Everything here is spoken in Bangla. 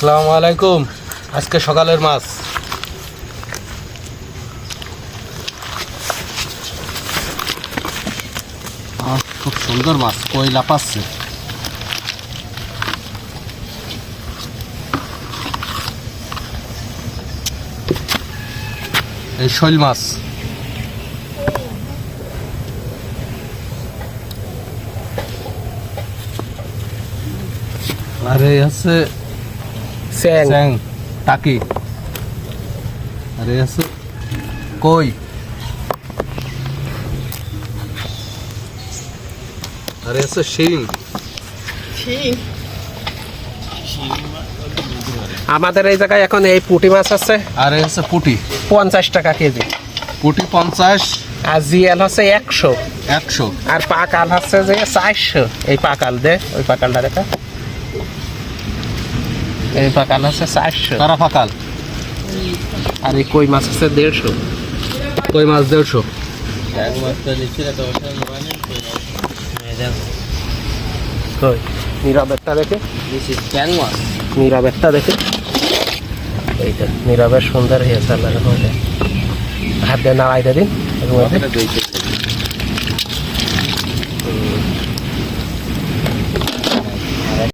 আসসালামু আলাইকুম। আজকে সকালের মাছ। খুব সুন্দর মাছ কই লাপাচ্ছে এই শৈল মাছ। আর, এই হচ্ছে স্যাং। চ্যাং টাকি। আর এই আছে কই? আর আছে শিং। আমাদের এই জায়গায় এখন এই পুঁটি মাছ আছে। আর আছে পুটি। পঞ্চাশ টাকা কেজি। পুটি পঞ্চাশ। আর জিএল হচ্ছে একশো। একশো। আর পাকাল হচ্ছে যে চারশো। এই পাকাল দে ওই পাকালটা দেখা। এই পাকাল হচ্ছে চারশো। তারা ফাকাল আর এই কই মাছ হচ্ছে দেড়শো। কই মাছ দেড়শো? কই নীরবেরটা দেখে। নীরবেরটা দেখে। এইটা নীরবের সুন্দর হয়েছে হাত দিয়ে নাড়াই দিন